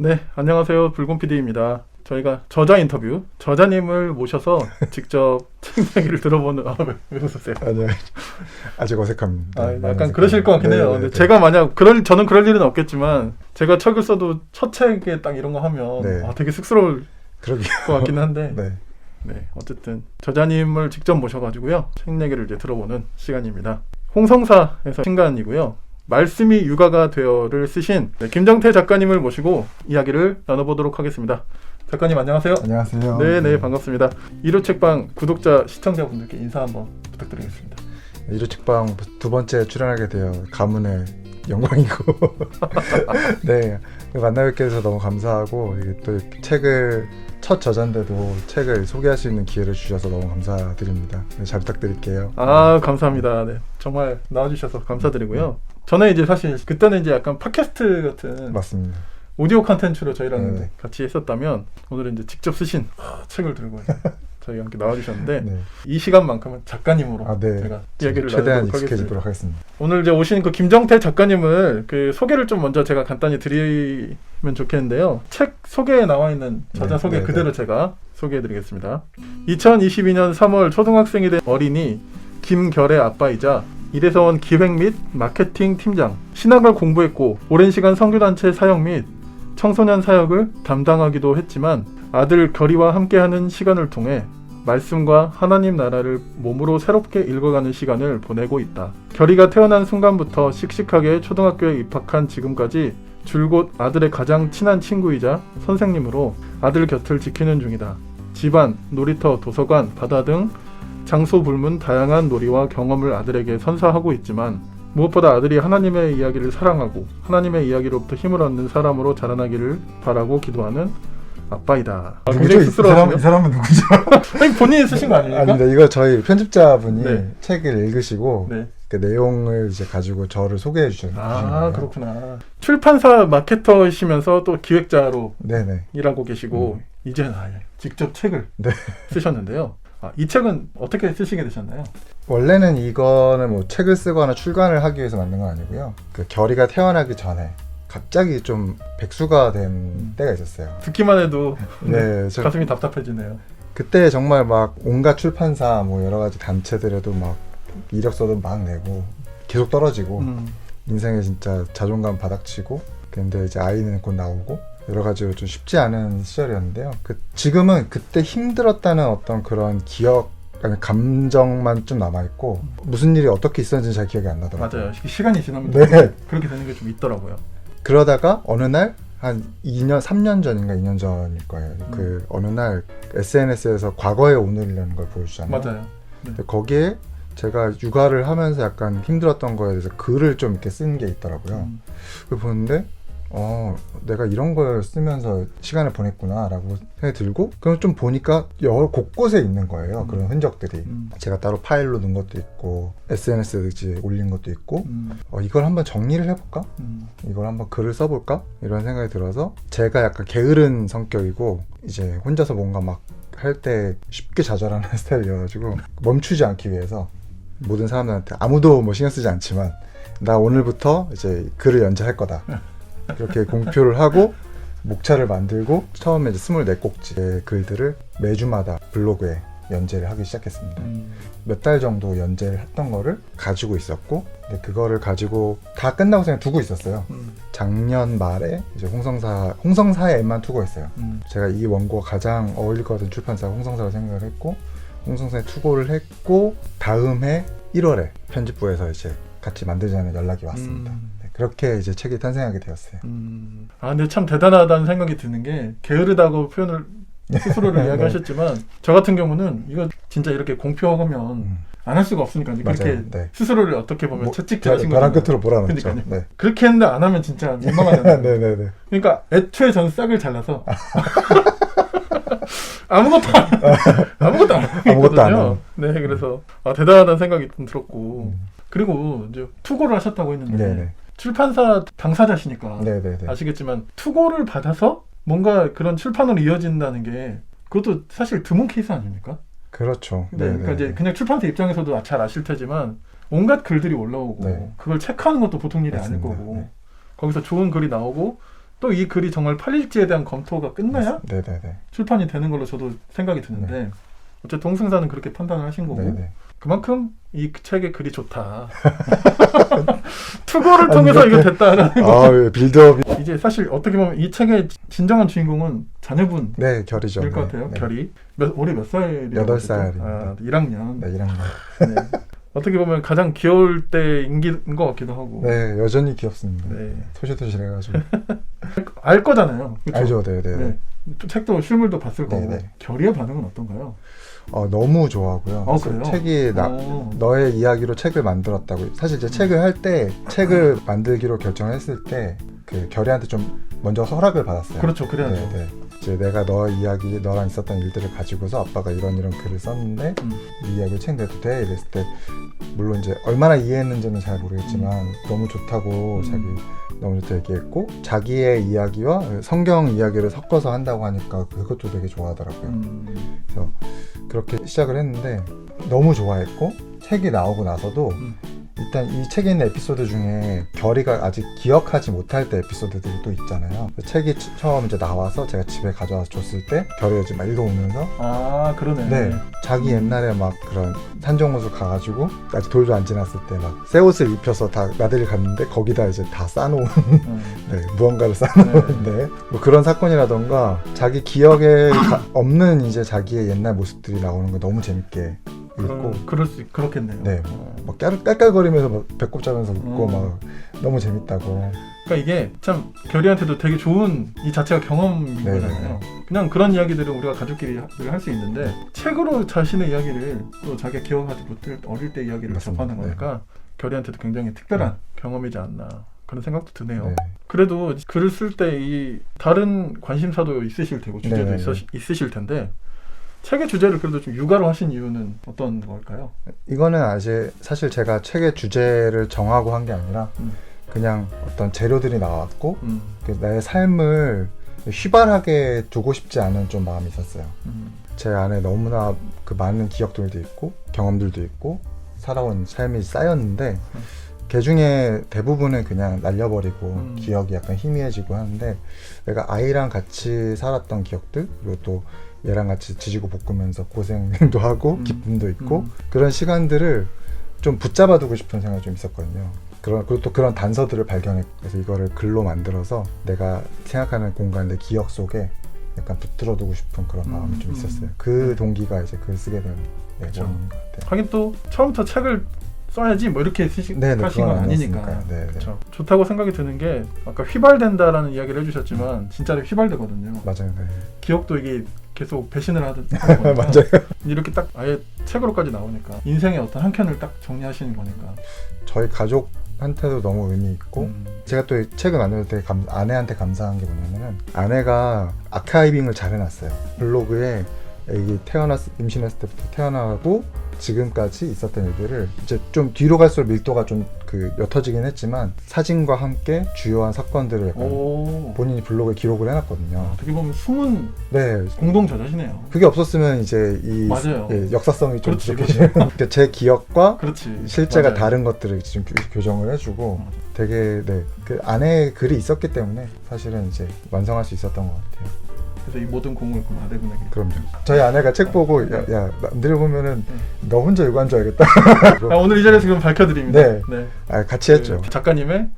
네, 안녕하세요. 붉은 PD입니다. 저희가 저자 인터뷰, 저자님을 모셔서 직접 책 이야기를 들어보는, 아, 왜, 왜 웃으세요? 아니요. 아직 어색합니다. 아, 약간 어색합니다. 그러실 것 같긴 네, 해요. 네, 근데 네. 제가 만약 그럴 저는 그럴 일은 없겠지만 제가 책을 써도 첫 책에 딱 이런 거 하면 네. 아, 되게 쑥스러울 그러게요. 것 같긴 한데 네. 네, 어쨌든 저자님을 직접 모셔가지고요 책 얘기를 이제 들어보는 시간입니다. 홍성사에서 신간이고요. 말씀이 육아가 되어를 쓰신 네, 김정태 작가님을 모시고 이야기를 나눠보도록 하겠습니다. 작가님 안녕하세요. 안녕하세요. 네, 네 반갑습니다. 이루 책방 구독자 시청자분들께 인사 한번 부탁드리겠습니다. 이루 책방 두 번째 출연하게 되어 가문의 영광이고 네 만나 뵙게 돼서 너무 감사하고 또 책을 첫 저자인데도 책을 소개할 수 있는 기회를 주셔서 너무 감사드립니다. 네, 잘 부탁드릴게요. 아 감사합니다. 네, 정말 나와주셔서 감사드리고요. 저는 이제 사실 그때는 이제 약간 팟캐스트 같은 맞습니다. 오디오 컨텐츠로 저희랑 네. 같이 했었다면 오늘은 이제 직접 쓰신 책을 들고 저희와 함께 나와주셨는데 네. 이 시간만큼은 작가님으로 아, 네. 제가 이야기를 최대한. 익숙해지도록 하겠습니다. 오늘 이제 오신 그 김정태 작가님을 그 소개를 좀 먼저 제가 간단히 드리면 좋겠는데요. 책 소개에 나와 있는 저자 네, 소개 네, 그대로 제가 소개해드리겠습니다. 2022년 3월 초등학생이 된 어린이 김결의 아빠이자 온 기획 및 마케팅 팀장 신학을 공부했고 오랜 시간 선교단체 사역 및 청소년 사역을 담당하기도 했지만 아들 결이와 함께하는 시간을 통해 말씀과 하나님 나라를 몸으로 새롭게 읽어가는 시간을 보내고 있다. 결이가 태어난 순간부터 씩씩하게 초등학교에 입학한 지금까지 줄곧 아들의 가장 친한 친구이자 선생님으로 아들 곁을 지키는 중이다. 집안, 놀이터, 도서관, 바다 등 장소 불문 다양한 놀이와 경험을 아들에게 선사하고 있지만 무엇보다 아들이 하나님의 이야기를 사랑하고 하나님의 이야기로부터 힘을 얻는 사람으로 자라나기를 바라고 기도하는 아빠이다. 아, 굉장히 누구죠? 이 사람은 누구죠? 아니, 본인이 쓰신 거 아닙니까? 아닙니다. 이거 저희 편집자분이 네. 책을 읽으시고 네. 그 내용을 이제 가지고 저를 소개해 주셨- 주신 아. 그렇구나. 출판사 마케터이시면서 또 기획자로 네네. 일하고 계시고 이제는 아예 직접 책을 네. 쓰셨는데요. 아, 이 책은 어떻게 쓰시게 되셨나요? 원래는 이거는 뭐 책을 쓰거나 출간을 하기 위해서 만든 건 아니고요. 그 결이가 태어나기 전에 갑자기 좀 백수가 된 음. 때가 있었어요. 듣기만 해도 네, 저 가슴이 답답해지네요. 그때 정말 막 온갖 출판사 뭐 여러 가지 단체들에도 막 이력서도 막 내고 계속 떨어지고 음, 인생에 진짜 자존감 바닥치고 근데 이제 아이는 곧 나오고 여러 가지로 좀 쉽지 않은 시절이었는데요. 그 지금은 그때 힘들었다는 어떤 그런 기억 아니 감정만 좀 남아 있고 무슨 일이 어떻게 있었는지 잘 기억이 안 나더라고요. 맞아요. 시- 시간이 지나면 네. 그렇게 되는 게 좀 있더라고요. 그러다가 어느 날 한 2년 3년 전인가 2년 전일 거예요. 음. 그 어느 날 SNS에서 과거의 오늘이라는 걸 보여주잖아요. 맞아요. 근데 거기에 제가 육아를 하면서 약간 힘들었던 거에 대해서 글을 좀 이렇게 쓴 게 있더라고요. 음, 그걸 보는데 어 내가 이런 걸 쓰면서 시간을 보냈구나라고 생각이 들고 그럼 좀 보니까 여러 곳곳에 있는 거예요 음. 그런 흔적들이. 음, 제가 따로 파일로 넣은 것도 있고 SNS에 올린 것도 있고 음, 어, 이걸 한번 정리를 해볼까? 음, 이걸 한번 글을 써볼까? 이런 생각이 들어서 제가 약간 게으른 성격이고 이제 혼자서 뭔가 막 할 때 쉽게 좌절하는 스타일이어가지고 멈추지 않기 위해서 모든 사람들한테 아무도 뭐 신경 쓰지 않지만 나 오늘부터 이제 글을 연재할 거다 그렇게 공표를 하고 목차를 만들고 처음에 이제 24꼭지의 글들을 매주마다 블로그에 연재를 하기 시작했습니다. 음, 몇달 정도 연재를 했던 거를 가지고 있었고 근데 그거를 가지고 다 끝나고 그냥 두고 있었어요. 음, 작년 말에 이제 홍성사 홍성사에만 투고 했어요. 음, 제가 이 원고가 가장 어울릴 것 같은 출판사가 홍성사라고 생각을 했고 홍성사에 투고를 했고 다음 해 1월에 편집부에서 이제 같이 만들자는 연락이 왔습니다. 음. 네, 그렇게 이제 책이 탄생하게 되었어요. 음. 아 근데 참 대단하다는 생각이 드는 게 게으르다고 표현을 스스로를 네. 이야기하셨지만 저 같은 경우는 이거 진짜 이렇게 공표하면 음, 안할 수가 없으니까 이제 그렇게. 네. 스스로를 어떻게 보면 뭐, 채찍질 하신 벼- 벼랑 거잖아요. 끝으로 몰아넣죠. 네. 그렇게 했는데 안 하면 진짜 민망하잖아요. 네네네. 그러니까 애초에 전 싹을 잘라서 아무것도 안 아무것도 안 아무것도 안. 네, 그래서 아, 대단하다는 생각이 좀 들었고 음, 그리고 이제 투고를 하셨다고 했는데 네네. 출판사 당사자시니까 네네네. 아시겠지만 투고를 받아서 뭔가 그런 출판으로 이어진다는 게 그것도 사실 드문 케이스 아닙니까? 그렇죠. 네, 네네. 그러니까 이제 그냥 출판사 입장에서도 잘 아실 테지만 온갖 글들이 올라오고 네. 그걸 체크하는 것도 보통 일이 맞습니다. 아닐 거고 네. 거기서 좋은 글이 나오고 또 이 글이 정말 팔릴지에 대한 검토가 끝나야 네네네. 출판이 되는 걸로 저도 생각이 드는데 어쨌든 동승사는 그렇게 판단을 하신 거고. 그만큼 이 책의 글이 좋다. 투고를 통해서 이거 됐다라는 거. 아 예, 빌드업이 이제 사실 어떻게 보면 이 책의 진정한 주인공은 자녀분일 네 결이죠. 것 네, 같아요. 네. 결이 몇, 올해 몇 살이라고 여덟 그랬죠? 살입니다. 아, 1학년. 네 이런 거. 네. 어떻게 보면 가장 귀여울 때인 것 같기도 하고. 네 여전히 귀엽습니다. 네. 토실토실해가지고 알 거잖아요. 그쵸? 알죠. 네 네. 네. 네. 또 책도 실물도 봤을 거고. 네 네. 결이의 반응은 어떤가요? 어 너무 좋아하고요. 어, 그래요? 책이 나 어. 너의 이야기로 책을 만들었다고. 사실 이제 책을 할 때 책을 만들기로 결정했을 때 그 결이한테 좀 먼저 허락을 받았어요. 그렇죠. 그래야죠. 네, 네. 이제 내가 너 이야기, 너랑 있었던 일들을 가지고서 아빠가 이런 이런 글을 썼는데 음. 이 이야기를 책 내도 돼? 이랬을 때 물론 이제 얼마나 이해했는지는 잘 모르겠지만 너무 좋다고 음. 자기 너무 좋다 얘기했고 자기의 이야기와 성경 이야기를 섞어서 한다고 하니까 그것도 되게 좋아하더라고요. 음. 그래서 그렇게 시작을 했는데 너무 좋아했고 책이 나오고 나서도 음. 일단 이 책에 있는 에피소드 중에 결이가 아직 기억하지 못할 때 에피소드들이 또 있잖아요. 그 책이 처- 처음 이제 나와서 제가 집에 가져와서 줬을 때 결이가 지금 막 읽어오면서 아, 그러네. 네 자기 옛날에 막 그런 산정호수 가가지고 아직 돌도 안 지났을 때 막 새 옷을 입혀서 다 나들이 갔는데 거기다 이제 다 싸놓은 음. 네, 무언가를 싸놓은데 뭐 그런 사건이라던가 자기 기억에 가- 없는 이제 자기의 옛날 모습들이 나오는 거 너무 재밌게 읽고 그럴, 그럴 수 있- 그렇겠네요. 네. 어. 막 깔, 깔깔거리면서 막 배꼽 잡으면서 웃고 음. 막 너무 재밌다고 그러니까 이게 참 결이한테도 되게 좋은 이 자체가 경험인 네, 거잖아요. 그냥 그런 이야기들은 우리가 가족끼리 할 수 있는데 책으로 자신의 이야기를 또 자기가 기억하지 못할 어릴 때 이야기를 맞습니다. 접하는 거니까 결이한테도 굉장히 특별한 경험이지 않나 그런 생각도 드네요. 네. 그래도 글을 쓸 때 이 다른 관심사도 있으실 테고 주제도 네, 네, 있으, 있으실 텐데 책의 주제를 그래도 좀 육아로 하신 이유는 어떤 걸까요? 이거는 아직 사실 제가 책의 주제를 정하고 한 게 아니라 음. 그냥 어떤 재료들이 나왔고 음, 그 나의 삶을 휘발하게 두고 싶지 않은 좀 마음이 있었어요. 음, 제 안에 너무나 그 많은 기억들도 있고 경험들도 있고 살아온 삶이 쌓였는데 음. 그 중에 대부분은 그냥 날려버리고 음. 기억이 약간 희미해지고 하는데 내가 아이랑 같이 살았던 기억들 그리고 또 얘랑 같이 지지고 볶으면서 고생도 하고 음. 기쁨도 있고 음. 그런 시간들을 좀 붙잡아두고 싶은 생각이 좀 있었거든요. 그런 그리고 또 그런 단서들을 발견했고 그래서 이거를 글로 만들어서 내가 생각하는 공간 내 기억 속에 약간 붙들어두고 싶은 그런 마음이 음, 좀 음. 있었어요. 그 동기가 이제 글 쓰게 된 네. 원인인 것 같아요. 하긴 또 처음부터 책을 써야지 뭐 이렇게 쓰시, 네, 네, 하신 건 아니니까. 네, 네. 그렇죠. 좋다고 생각이 드는 게 아까 휘발된다라는 이야기를 해주셨지만 진짜로 휘발되거든요. 맞아요. 네. 기억도 이게 계속 배신을 거니까 맞아요. 이렇게 딱 아예 책으로까지 나오니까 인생의 어떤 한 켠을 딱 정리하시는 거니까. 저희 가족한테도 너무 의미 있고 음. 제가 또이 책을 만들 때 감- 아내한테 감사한 게 뭐냐면은 아내가 아카이빙을 잘 해놨어요. 블로그에 애기 태어났 임신했을 때부터 태어나고 지금까지 있었던 일들을 이제 좀 뒤로 갈수록 밀도가 좀 그 옅어지긴 했지만 사진과 함께 주요한 사건들을 약간 오. 본인이 블로그에 기록을 해놨거든요. 어떻게 보면 숨은 네. 공동 저자시네요. 그게 없었으면 이제 이 맞아요. 예, 역사성이 좀 그렇지, 부족해지는 그러니까 제 기억과 그렇지. 실제가 맞아요. 다른 것들을 지금 교- 교정을 해주고 음. 되게 네 그 안에 글이 있었기 때문에 사실은 이제 완성할 수 있었던 것 같아요. 그래서 이 모든 공을 그 아내분에게. 그럼요. 저희 아내가 책 보고 야, 야 남들 보면은 너 혼자 이거 한줄 알겠다. 아, 오늘 이 자리에서 지금 밝혀드립니다. 네. 네. 아, 같이 했죠. 그 작가님의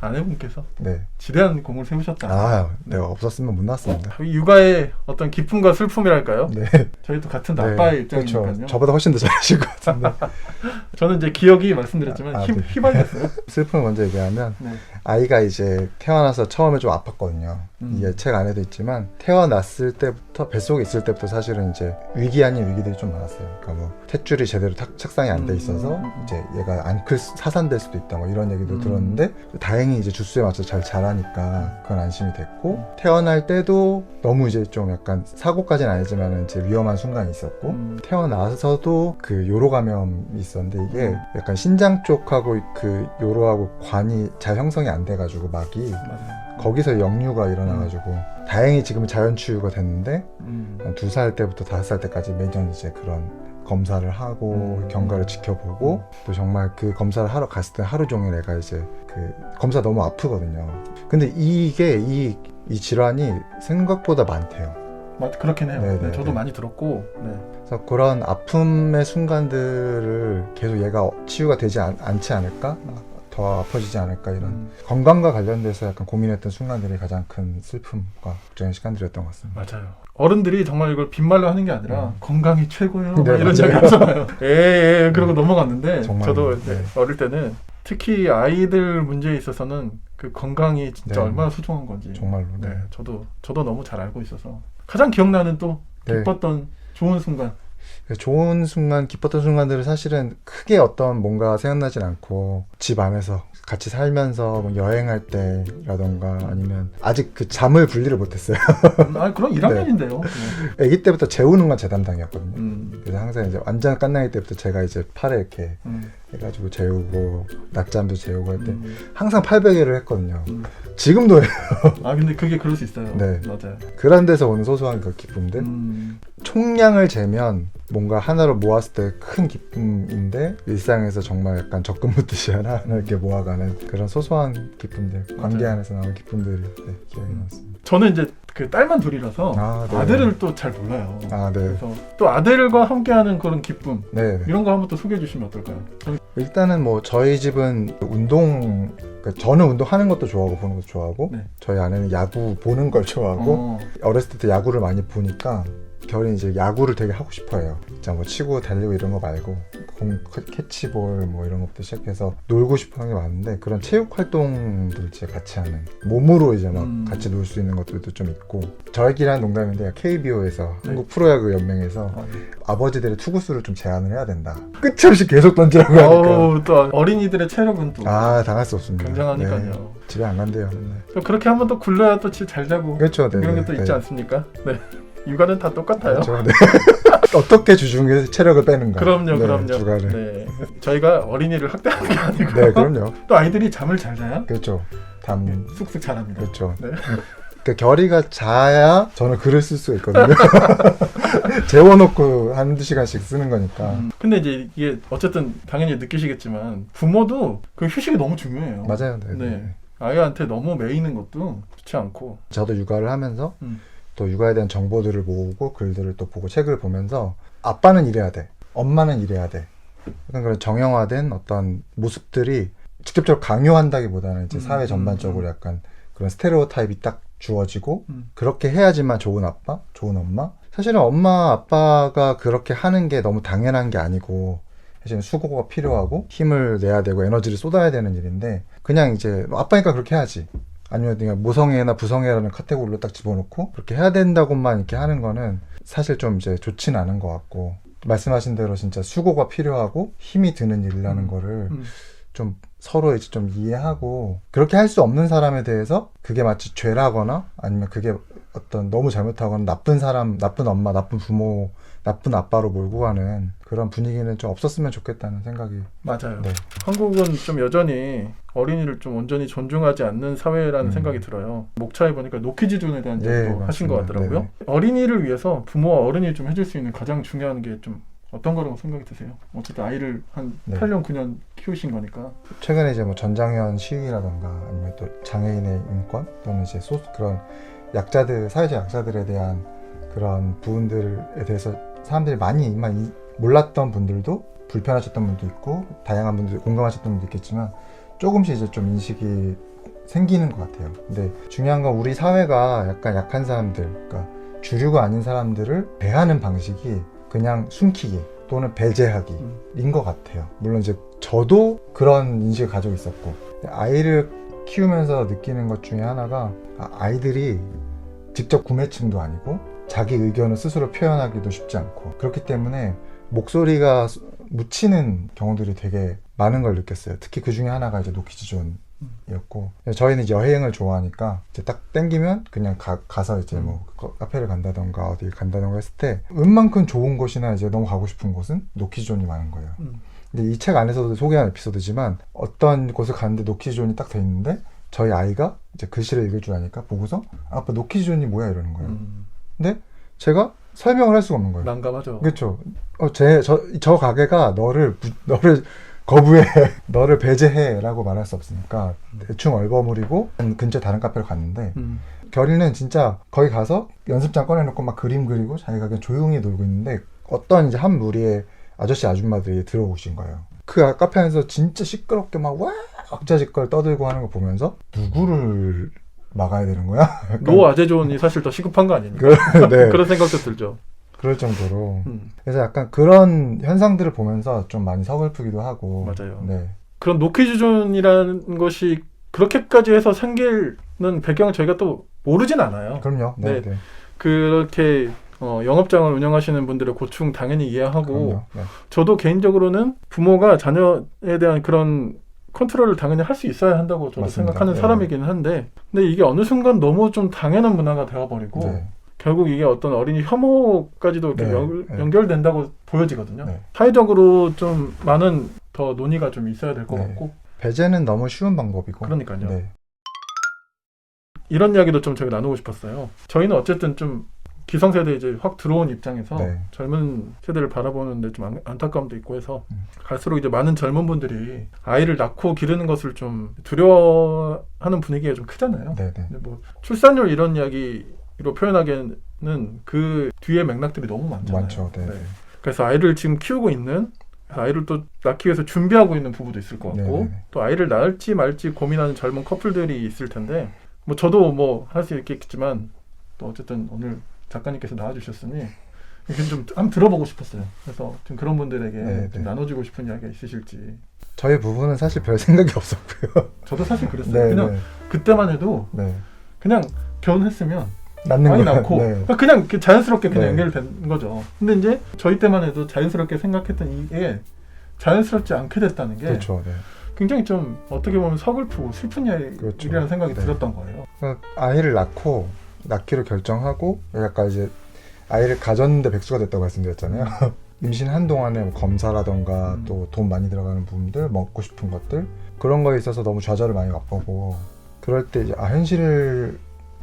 아내분께서 네. 지대한 공을 세우셨다. 아, 내가 없었으면 못 나왔습니다. 이 육아의 어떤 기쁨과 슬픔이랄까요? 네. 저희도 같은 네. 아빠의 입장이니까요. 그렇죠. 저보다 훨씬 더 잘하실 것 같은데 저는 이제 기억이 말씀드렸지만 아, 힘, 네. 휘발됐어요. 슬픔을 먼저 얘기하면 네. 아이가 이제 태어나서 처음에 좀 아팠거든요. 음. 이게 책 안에도 있지만 태어났을 때부터 뱃속에 있을 때부터 사실은 이제 위기 아닌 위기들이 좀 많았어요. 그러니까 뭐 탯줄이 제대로 탁- 책상에 안돼 있어서 음, 음, 음. 이제 얘가 안 클 사산될 수도 있다 뭐 이런 얘기도 음. 들었는데 다행 히 이제 주수에 맞춰 잘 자라니까 그건 안심이 됐고 태어날 때도 너무 이제 좀 약간 사고까지는 아니지만 이제 위험한 순간이 있었고 음. 태어나서도 그 요로 감염이 있었는데 이게 음. 약간 신장 쪽하고 그 요로하고 관이 잘 형성이 안 돼가지고 막이 맞아요. 거기서 역류가 일어나가지고 다행히 지금 자연 치유가 됐는데 음. 한두살 때부터 다섯 살 때까지 매년 이제 그런 검사를 하고 음. 경과를 지켜보고 또 정말 그 검사를 하러 갔을 때 하루 종일 애가 이제 그 검사 너무 아프거든요. 근데 이게 이, 이 질환이 생각보다 많대요. 맞 그렇긴 해요. 네, 네, 네, 저도 네. 많이 들었고. 네. 그래서 그런 아픔의 순간들을 계속 얘가 치유가 되지 않, 않지 않을까? 더 아파지지 않을까 이런 음, 건강과 관련돼서 약간 고민했던 순간들이 가장 큰 슬픔과 걱정의 시간들이었던 것 같습니다. 맞아요. 어른들이 정말 이걸 빈말로 하는 게 아니라 음. 건강이. 막 네, 이런. 이야기 하잖아요. 예, 예, 그러고 넘어갔는데 정말, 저도 네. 어릴 때는 특히 아이들 문제에 있어서는 그 건강이 진짜 네. 얼마나 소중한 건지. 정말로. 네, 네. 저도 저도 너무 잘 알고 있어서 가장 기억나는 또 네. 기뻤던 좋은 순간. 좋은 순간, 기뻤던 순간들을 사실은 크게 어떤 뭔가 생각나진 않고 집 안에서 같이 살면서 뭐 여행할 때라던가 아니면 아직 그 잠을 분리를 못했어요. 음, 아 그럼 1학년인데요. 네. 아기 때부터 재우는 건 제 담당이었거든요. 음, 그래서 항상 이제 완전 깐나기 때부터 제가 이제 팔에 이렇게 음, 해가지고 재우고 낮잠도 재우고 할 때 음. 항상 800회를 했거든요. 음. 지금도 해요. 아 근데 그게 그럴 수 있어요. 네. 맞아요. 그런 데서 오는 소소한 그 기쁨들. 음, 총량을 재면 뭔가 하나로 모았을 때 큰 기쁨인데 일상에서 정말 약간 적금 묻듯이 하나 하나 이렇게 모아가는 그런 소소한 기쁨들 관계. 안에서 나오는 기쁨들이 네, 기억이 남습니다. 저는 이제 그 딸만 둘이라서 아, 네. 아들을 또 잘 몰라요. 아 네. 그래서 또 아들과 함께하는 그런 기쁨 네, 네. 이런 거 한번 또 소개해 주시면 어떨까요? 저는 일단은 뭐 저희 집은 운동 그러니까 저는 운동하는 것도 좋아하고 보는 것도 좋아하고 네. 저희 아내는 야구 보는 걸 좋아하고 어, 어렸을 때 야구를 많이 보니까 결이 이제 야구를 되게 하고 싶어해요. 진짜 뭐 치고 달리고 이런 거 말고 공 캐치볼 뭐 이런 것부터 시작해서 놀고 싶어하는 게 많은데 그런 체육 활동들 이제 같이 하는 몸으로 이제 막 음. 같이 놀 수 있는 것들도 좀 있고 저희끼리 농담인데 KBO에서 네. 한국 프로야구 연맹에서 아, 네. 아버지들의 투구수를 좀 제한을 해야 된다. 끝이 없이 계속 던지라고 하니까 어우, 또 어린이들의 체력은 또 아 당할 수 없습니다. 굉장하니까요. 네, 집에 안 간대요. 또 그렇게 한번 또 굴려야 또 잘 자고 그렇죠. 네, 이런 게 네, 또 네. 있지 않습니까? 네. 육아는 다 똑같아요. 그렇죠. 네. 어떻게 주중에 체력을 빼는가. 그럼요, 네, 그럼요. 주간에. 네. 저희가 어린이를 학대하는 게 아니고 네, 그럼요. 또 아이들이 잠을 잘 자야 그렇죠. 담 쑥쑥 자랍니다. 그렇죠. 네. 그 결이가 자야 저는 글을 쓸 수가 있거든요. 재워놓고 한두 시간씩 쓰는 거니까. 음, 근데 이제 이게 어쨌든 당연히 느끼시겠지만 부모도 그 휴식이 너무 중요해요. 맞아요. 네, 네. 네. 아이한테 너무 매이는 것도 좋지 않고. 저도 육아를 하면서 음. 또 육아에 대한 정보들을 모으고 글들을 또 보고 책을 보면서 아빠는 이래야 돼. 엄마는 이래야 돼. 약간 그런 정형화된 어떤 모습들이 직접적으로 강요한다기보다는 이제 음, 사회 음, 전반적으로 음. 약간 그런 스테레오 타입이 딱 주어지고 음. 그렇게 해야지만 좋은 아빠, 좋은 엄마. 사실은 엄마, 아빠가 그렇게 하는 게 너무 당연한 게 아니고 사실은 수고가 필요하고 힘을 내야 되고 에너지를 쏟아야 되는 일인데 그냥 이제 뭐 아빠니까 그렇게 해야지. 아니면 그냥 모성애나 부성애라는 카테고리로 딱 집어넣고 그렇게 해야 된다고만 이렇게 하는 거는 사실 좀 이제 좋진 않은 것 같고 말씀하신 대로 진짜 수고가 필요하고 힘이 드는 일이라는 음. 거를 음. 좀 서로 이제 좀 이해하고 그렇게 할 수 없는 사람에 대해서 그게 마치 죄라거나 아니면 그게 어떤 너무 잘못하거나 나쁜 사람, 나쁜 엄마, 나쁜 부모, 나쁜 아빠로 몰고 가는 그런 분위기는 좀 없었으면 좋겠다는 생각이 맞아요. 네. 한국은 좀 여전히 어린이를 좀 온전히 존중하지 않는 사회라는 음. 생각이 들어요. 목차에 보니까 노키지존에 대한 네, 얘기도 하신 것. 같더라고요. 어린이를 위해서 부모와 어른이 좀 해줄 수 있는 가장 중요한 게 좀 어떤 거라고 생각이 드세요? 어쨌든 아이를 한 네. 8년, 9년 키우신 거니까. 최근에 이제 뭐 전장현 시위라던가 아니면 또 장애인의 인권 또는 이제 소 그런 약자들 사회적 약자들에 대한 그런 부분들에 대해서 사람들이 많이 몰랐던 분들도 불편하셨던 분도 있고 다양한 분들 공감하셨던 분도 있겠지만 조금씩 이제 좀 인식이 생기는 것 같아요. 근데 중요한 건 우리 사회가 약간 약한 사람들, 그러니까 주류가 아닌 사람들을 대하는 방식이 그냥 숨기기 또는 배제하기인 것 같아요. 물론 이제 저도 그런 인식을 가지고 있었고 아이를 키우면서 느끼는 것 중에 하나가 아, 아이들이 직접 구매층도 아니고 자기 의견을 스스로 표현하기도 쉽지 않고 그렇기 때문에 목소리가 수- 묻히는 경우들이 되게 많은 걸 느꼈어요. 특히 그 중에 하나가 이제 노키즈존이었고 저희는 여행을 좋아하니까 이제 딱 땡기면 그냥 가, 서 이제 뭐 카- 카페를 간다던가 어디 간다던가 했을 때 웬만큼 좋은 곳이나 이제 너무 가고 싶은 곳은 노키즈존이 많은 거예요. 음. 근데 이 책 안에서도 소개한 에피소드지만 어떤 곳을 갔는데 노키즈존이 딱 돼 있는데 저희 아이가 이제 글씨를 읽을 줄 아니까 보고서 아빠 노키즈존이 뭐야 이러는 거예요. 음. 근데 제가 설명을 할 수가 없는 거예요. 난감하죠. 그렇죠. 어, 제, 저, 저 가게가 너를, 부- 너를 거부해, 너를 배제해라고 말할 수 없으니까 대충 얼버무리고 근처 다른 카페를 갔는데 음. 결이는 진짜 거기 가서 연습장 꺼내놓고 막 그림 그리고 자기가 그냥 조용히 놀고 있는데 어떤 이제 한 무리의 아저씨 아줌마들이 들어오신 거예요. 그 카페 안에서 진짜 시끄럽게 막 와! 억자짓걸 떠들고 하는 거 보면서 누구를 막아야 되는 거야? 약간 노 아재존이 사실 더 시급한 거 아닙니까? 그, 네, 그런 생각도 들죠. 그럴 정도로 음. 그래서 약간 그런 현상들을 보면서 좀 많이 서글프기도 하고 맞아요. 네, 그런 노키즈존이라는 것이 그렇게까지 해서 생기는 배경을 저희가 또 모르진 않아요. 그럼요. 네, 네. 네. 그렇게 어, 영업장을 운영하시는 분들의 고충 당연히 이해하고 그럼요. 네. 저도 개인적으로는 부모가 자녀에 대한 그런 컨트롤을 당연히 할 수 있어야 한다고 저도 맞습니다. 생각하는 네. 사람이기는 한데 근데 이게 어느 순간 너무 좀 당연한 문화가 되어버리고 네. 결국 이게 어떤 어린이 혐오까지도 이렇게 네. 연, 네. 연결된다고 보여지거든요. 네. 사회적으로 좀 많은 더 논의가 좀 있어야 될것 네. 같고 배제는 너무 쉬운 방법이고 그러니까요. 네. 이런 이야기도 좀 저희가 나누고 싶었어요. 저희는 어쨌든 좀 기성세대 이제 확 들어온 입장에서 네. 젊은 세대를 바라보는데 좀 안, 안타까움도 있고 해서 음. 갈수록 이제 많은 젊은 분들이 아이를 낳고 기르는 것을 좀 두려워하는 분위기가 좀 크잖아요. 네, 네. 뭐 출산율 이런 이야기로 표현하기에는 그 뒤에 맥락들이 너무 많잖아요. 많죠. 네. 네. 그래서 아이를 지금 키우고 있는 아이를 또 낳기 위해서 준비하고 있는 부부도 있을 것 같고 네네네. 또 아이를 낳을지 말지 고민하는 젊은 커플들이 있을 텐데 뭐 저도 뭐 할 수 있겠지만 또 어쨌든 오늘 작가님께서 나와주셨으니 좀 한번 들어보고 싶었어요. 그래서 좀 그런 분들에게 네네. 좀 나눠주고 싶은 이야기가 있으실지 저희 부부는 사실 별 생각이 없었고요. 저도 사실 그랬어요. 네, 그냥 네. 그때만 해도 네. 그냥 결혼했으면 낳는 많이 거 낳고 네. 그냥 자연스럽게 그냥 네. 연결된 거죠. 근데 이제 저희 때만 해도 자연스럽게 생각했던 이게 자연스럽지 않게 됐다는 게 그렇죠. 네. 굉장히 좀 어떻게 보면 서글프고 슬픈 일이라는 그렇죠. 생각이 네. 들었던 거예요. 그러니까 아이를 낳고 낳기로 결정하고 약간 이제 아이를 가졌는데 백수가 됐다고 말씀드렸잖아요. 임신 한 동안에 뭐 검사라던가 음. 또돈 많이 들어가는 부분들 먹고 싶은 것들 그런 거에 있어서 너무 좌절을 많이 맛보고 그럴 때 이제 아 현실을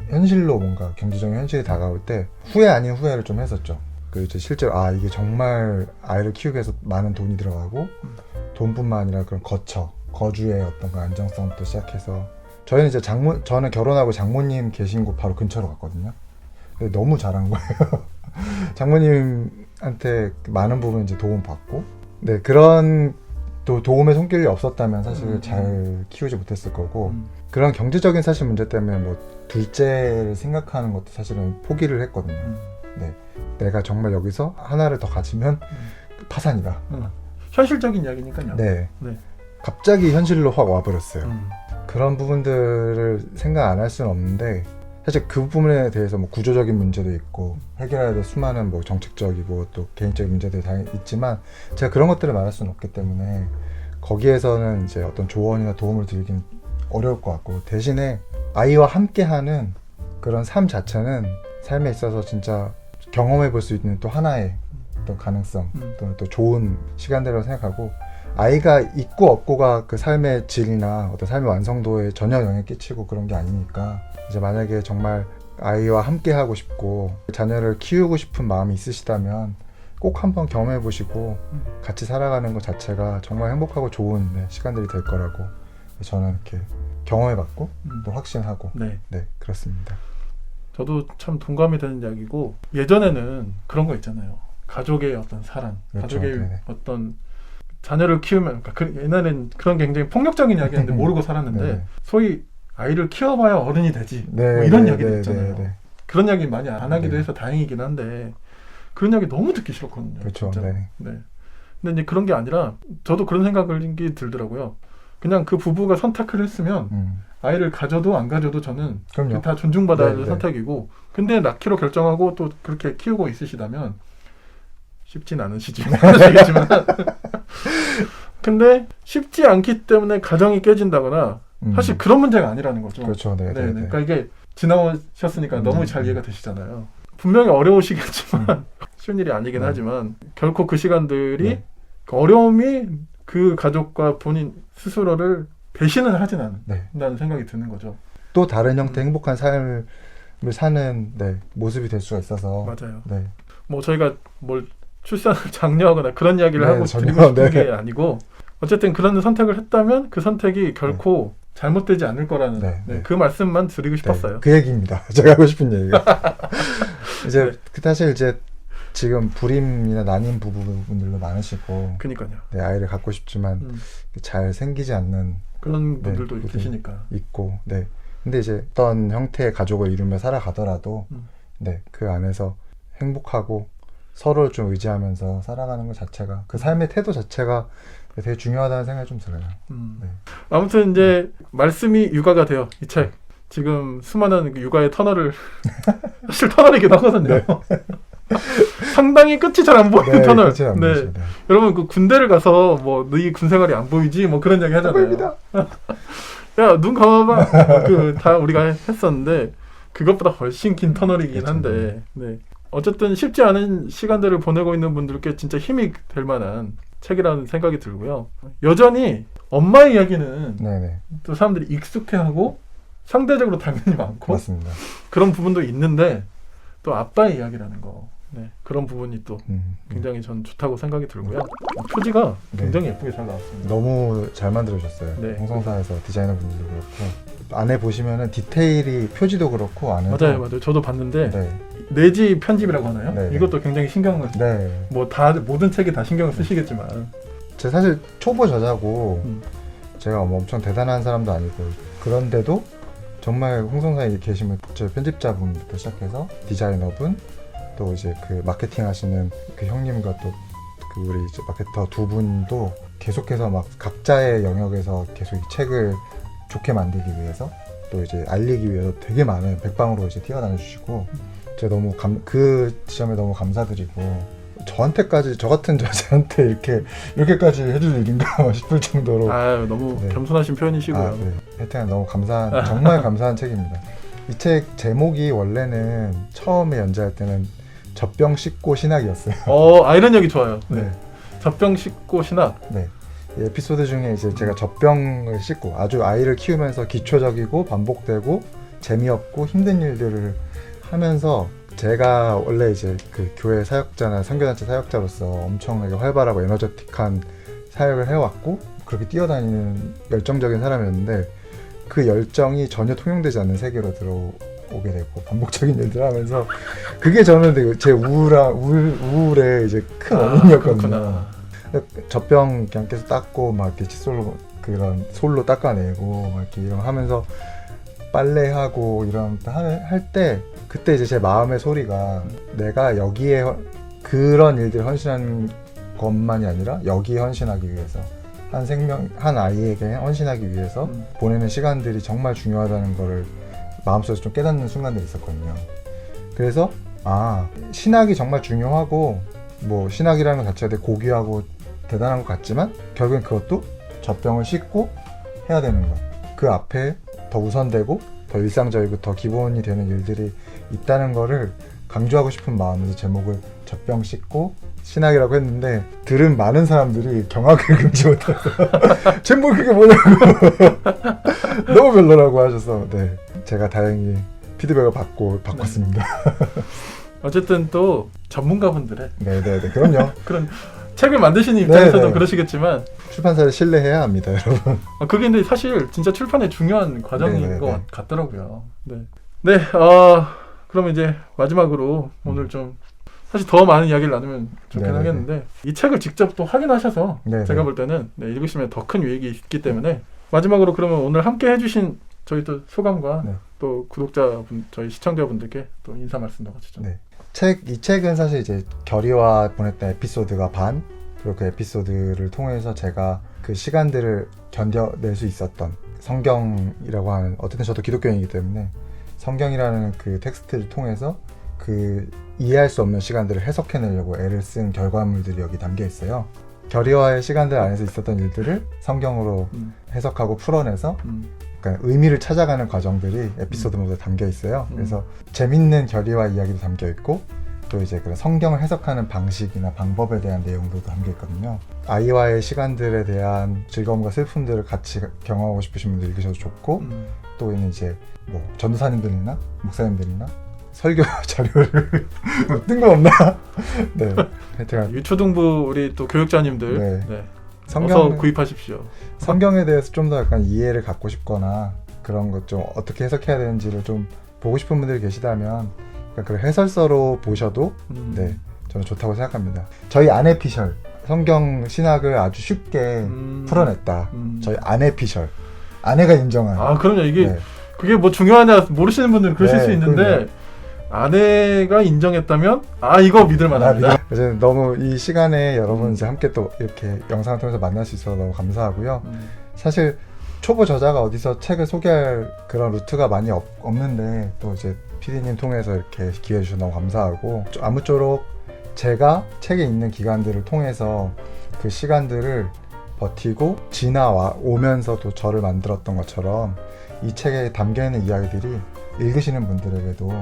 현실로 뭔가 경제적인 현실이 다가올 때 후회 아닌 후회를 좀 했었죠. 그 이제 실제로 아 이게 정말 아이를 키우기 위해서 많은 돈이 들어가고 음. 돈뿐만 아니라 그런 거처 거주의 어떤 그 안정성부터 시작해서 저희는 이제 장모 저는 결혼하고 장모님 계신 곳 바로 근처로 갔거든요. 근데 너무 잘한 거예요. 장모님한테 많은 부분 이제 도움 받고, 네 그런 또 도움의 손길이 없었다면 사실 음, 잘 키우지 못했을 거고 음. 그런 경제적인 사실 문제 때문에 뭐 둘째를 생각하는 것도 사실은 포기를 했거든요. 음. 내가 정말 여기서 하나를 더 가지면 파산이다. 음. 현실적인 이야기니까요. 네. 네. 갑자기 현실로 확 와버렸어요. 음. 그런 부분들을 생각 안 할 수는 없는데 사실 그 부분에 대해서 뭐 구조적인 문제도 있고 해결해야 될 수많은 뭐 정책적이고 또 개인적인 문제들이 다 있지만 제가 그런 것들을 말할 수는 없기 때문에 거기에서는 이제 어떤 조언이나 도움을 드리긴 어려울 것 같고 대신에 아이와 함께하는 그런 삶 자체는 삶에 있어서 진짜 경험해 볼 수 있는 또 하나의 어떤 가능성 음. 또는 또 좋은 시간들이라고 생각하고 아이가 있고 없고가 그 삶의 질이나 어떤 삶의 완성도에 전혀 영향 끼치고 그런 게 아니니까 이제 만약에 정말 아이와 함께 하고 싶고 자녀를 키우고 싶은 마음이 있으시다면 꼭 한번 경험해 보시고 음. 같이 살아가는 것 자체가 정말 행복하고 좋은 네, 시간들이 될 거라고 저는 이렇게 경험해 봤고 음. 또 확신하고 네. 네 그렇습니다. 저도 참 동감이 되는 이야기고 예전에는 그런 거 있잖아요. 가족의 어떤 사랑, 그렇죠. 가족의 네네. 어떤 자녀를 키우면 그러니까 그- 옛날엔 그런 굉장히 폭력적인 이야기였는데 모르고 살았는데 네. 소위 아이를 키워봐야 어른이 되지 네, 뭐 이런 네, 이야기도 네, 있잖아요. 네, 네. 그런 이야기 많이 안 하기도 네. 해서 다행이긴 한데 그런 이야기 너무 듣기 싫었거든요. 그렇죠. 네. 네. 근데 이제 그런 게 아니라 저도 그런 생각이 들더라고요. 그냥 그 부부가 선택을 했으면 음, 아이를 가져도 안 가져도 저는. 다 존중받아야 될 네, 네. 선택이고 근데 낳기로 결정하고 또 그렇게 키우고 있으시다면 쉽진 않으시지만 아시겠지만 근데 쉽지 않기 때문에 가정이 깨진다거나 음, 사실 그런 문제가 아니라는 거죠. 그렇죠. 네, 네, 네, 네. 네. 그러니까 이게 지나오셨으니까 음, 너무 음, 잘 음. 이해가 되시잖아요. 분명히 어려우시겠지만 쉬운 일이 아니긴 음. 하지만 결코 그 시간들이 네. 그 어려움이 그 가족과 본인 스스로를 배신을 하진 네. 않는다는 생각이 드는 거죠. 또 다른 형태의 음. 행복한 삶을 사는 네, 모습이 될 수가 있어서 맞아요. 네, 뭐 저희가 뭘 출산을 장려하거나 그런 이야기를 네, 하고 전혀, 드리고 싶은 네. 게 아니고 어쨌든 그런 선택을 했다면 그 선택이 결코 잘못되지 않을 거라는 네, 네, 네. 그 말씀만 드리고 싶었어요. 네, 그 얘기입니다. 제가 하고 싶은 얘기가. 이제 네. 그 사실 이제 지금 불임이나 난임 부부분들도 많으시고 그니까요. 네, 아이를 갖고 싶지만 음, 잘 생기지 않는 그런 네, 분들도 계시니까. 있고 네. 근데 이제 어떤 형태의 가족을 이루며 살아가더라도 음. 네, 그 안에서 행복하고 서로를 좀 의지하면서 살아가는 것 자체가 그 삶의 태도 자체가 되게 중요하다는 생각이 좀 들어요. 음. 네. 아무튼 이제 말씀이 육아가 돼요. 이 책. 지금 수많은 그 육아의 터널을 사실 터널이기도 하거든요. 상당히 끝이 잘 안 보이는 터널. 그렇지 않 네. 여러분 그 군대를 가서 뭐 너희 군 생활이 안 보이지 뭐 그런 얘기 하잖아요. 보입니다. 야눈 감아봐. 그 다 우리가 했었는데 그것보다 훨씬 긴 터널이긴. 한데 네. 어쨌든 쉽지 않은 시간들을 보내고 있는 분들께 진짜 힘이 될 만한 책이라는 생각이 들고요. 여전히 엄마의 이야기는 네네 또 사람들이 익숙해하고 상대적으로 당연히 많고 맞습니다. 그런 부분도 있는데 또 아빠의 이야기라는 거 네, 그런 부분이 또 음, 음. 굉장히 전 좋다고 생각이 들고요. 표지가 네. 굉장히 예쁘게 잘 나왔습니다. 너무 잘 만들어주셨어요. 네. 홍성사에서 디자이너 분들도 그렇고 안에 보시면은 디테일이 표지도 그렇고 안에 맞아요, 맞아요. 저도 봤는데 네, 내지 편집이라고 하나요? 네, 네. 이것도 굉장히 신경을 네. 뭐다 모든 책에 다 신경을 쓰시겠지만 제 사실 초보 저자고 음. 제가 뭐 엄청 대단한 사람도 아니고 그런데도 정말 홍성사에 계시면 저 편집자분부터 시작해서 디자이너분 또 이제 그 마케팅 하시는 그 형님과 또 그 우리 이제 마케터 두 분도 계속해서 막 각자의 영역에서 계속 이 책을 좋게 만들기 위해서 또 이제 알리기 위해서 되게 많은 백방으로 이제 뛰어다녀 주시고 제가 너무 감, 그 지점에 너무 감사드리고 저한테까지 저 같은 저자한테 이렇게 이렇게까지 해줄 일인가 싶을 정도로 아 너무 네. 겸손하신 표현이시고요. 아, 네. 하여튼 너무 감사한 정말 감사한 책입니다. 이 책 제목이 원래는 처음에 연재할 때는 젖병 씻고 신학이었어요. 어, 아 이런 얘기 좋아요. 네. 네. 젖병 씻고 신학. 네. 이 에피소드 중에 이제 제가 젖병을 씻고 아주 아이를 키우면서 기초적이고 반복되고 재미없고 힘든 일들을 하면서 제가 원래 이제 그 교회 사역자나 선교단체 사역자로서 엄청나게 활발하고 에너제틱한 사역을 해왔고 그렇게 뛰어다니는 열정적인 사람이었는데 그 열정이 전혀 통용되지 않는 세계로 들어오게 되고 반복적인 일들을 하면서 그게 저는 되게 제 우울한 우울, 우울의 이제 큰 원인이었거든요. 아. 젖병 그냥 계속 닦고 막 이렇게 칫솔로 그런 솔로 닦아내고 막 이렇게 이런 거 하면서 빨래하고 이런 할 때 그때 이제 제 마음의 소리가 내가 여기에 헌- 그런 일들 헌신하는 것만이 아니라 여기에 헌신하기 위해서 한 생명 한 아이에게 헌신하기 위해서 음. 보내는 시간들이 정말 중요하다는 거를 마음속에서 좀 깨닫는 순간들이 있었거든요. 그래서 아 신학이 정말 중요하고 뭐 신학이라는 것 자체가 되게 고귀하고 대단한 것 같지만 결국엔 그것도 젖병을 씻고 해야 되는 것. 그 앞에 더 우선되고 더 일상적이고 더 기본이 되는 일들이 있다는 거를 강조하고 싶은 마음에서 제목을 젖병 씻고 신학이라고 했는데 들은 많은 사람들이 경악을 금치 못해서 제목 그게 뭐냐고. 너무 별로라고 하셔서 네. 제가 다행히 피드백을 받고 바꿨습니다. 어쨌든 또 전문가분들의 네네네. 그럼요. 그런 책을 만드시는 입장에서도 네. 그러시겠지만 출판사를 신뢰해야 합니다 여러분. 아, 그게 근데 사실 진짜 출판의 중요한 과정인 네네네. 것 같- 같더라고요. 네. 네, 어, 그럼 이제 마지막으로 오늘 좀 사실 더 많은 이야기를 나누면 좋긴 네네네. 하겠는데 이 책을 직접 또 확인하셔서 네네. 제가 볼 때는 네, 읽으시면 더 큰 유익이 있기 때문에 마지막으로 그러면 오늘 함께 해주신 저희 또 소감과 네. 또 구독자분 저희 시청자분들께 또 인사 말씀 나가시죠. 네. 책, 이 책은 사실 이제 결의와 보냈던 에피소드가 반, 그리고 그 에피소드를 통해서 제가 그 시간들을 견뎌낼 수 있었던 성경이라고 하는, 어쨌든 저도 기독교인이기 때문에 성경이라는 그 텍스트를 통해서 그 이해할 수 없는 시간들을 해석해내려고 애를 쓴 결과물들이 여기 담겨 있어요. 결의와의 시간들 안에서 있었던 일들을 성경으로 음, 해석하고 풀어내서 음, 그러니까 의미를 찾아가는 과정들이 에피소드마다 담겨 있어요. 음. 그래서 재밌는 결의와 이야기도 담겨 있고 또 이제 그런 성경을 해석하는 방식이나 방법에 대한 내용도 담겨 있거든요. 아이와의 시간들에 대한 즐거움과 슬픔들을 같이 경험하고 싶으신 분들 읽으셔도 좋고 음, 또 이제 뭐 전도사님들이나 목사님들이나 설교 자료를 뜬금없나? 네. 하여튼 유초등부 우리 또 교육자님들 네. 네. 성경 구입하십시오. 성경에 대해서 좀 더 약간 이해를 갖고 싶거나 그런 것 좀 어떻게 해석해야 되는지를 좀 보고 싶은 분들이 계시다면 그그 해설서로 보셔도 음. 네 저는 좋다고 생각합니다. 저희 아내 피셜 성경 신학을 아주 쉽게 음. 풀어냈다. 음. 저희 아내 피셜 아내가 인정한 아 그럼요 이게 네. 그게 뭐 중요하냐 모르시는 분들은 그러실 네, 수 있는데 그럼요. 아내가 인정했다면 아 이거 믿을 아, 만합니다. 믿어- 이제 너무 이 시간에 여러분 음. 이제 함께 또 이렇게 영상을 통해서 만날 수 있어서 너무 감사하고요. 음. 사실 초보 저자가 어디서 책을 소개할 그런 루트가 많이 없, 없는데 또 이제 PD님 통해서 이렇게 기회 주셔서 너무 감사하고 좀 아무쪼록 제가 책에 있는 기간들을 통해서 그 시간들을 버티고 지나와 오면서도 저를 만들었던 것처럼 이 책에 담겨 있는 이야기들이 읽으시는 분들에게도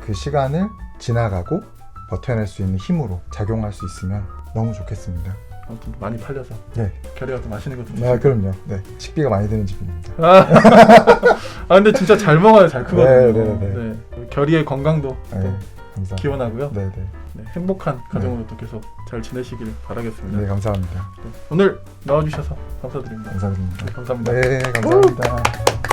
그 시간을 지나가고 버텨낼 수 있는 힘으로 작용할 수 있으면 너무 좋겠습니다. 아무튼 많이 팔려서 네. 또 맛있는 것도 네, 그럼요. 네. 식비가 많이 드는 집입니다. 아, 아 근데 진짜 잘 먹어요 잘 크거든요. 네, 네, 네. 네. 결의의 건강도 네, 또 감사합니다. 기원하고요. 네, 네. 네, 행복한 가정으로 또 계속 잘 지내시길 바라겠습니다. 네, 감사합니다. 네, 오늘 나와주셔서 감사드립니다. 감사드립니다. 네, 감사합니다. 네, 감사합니다.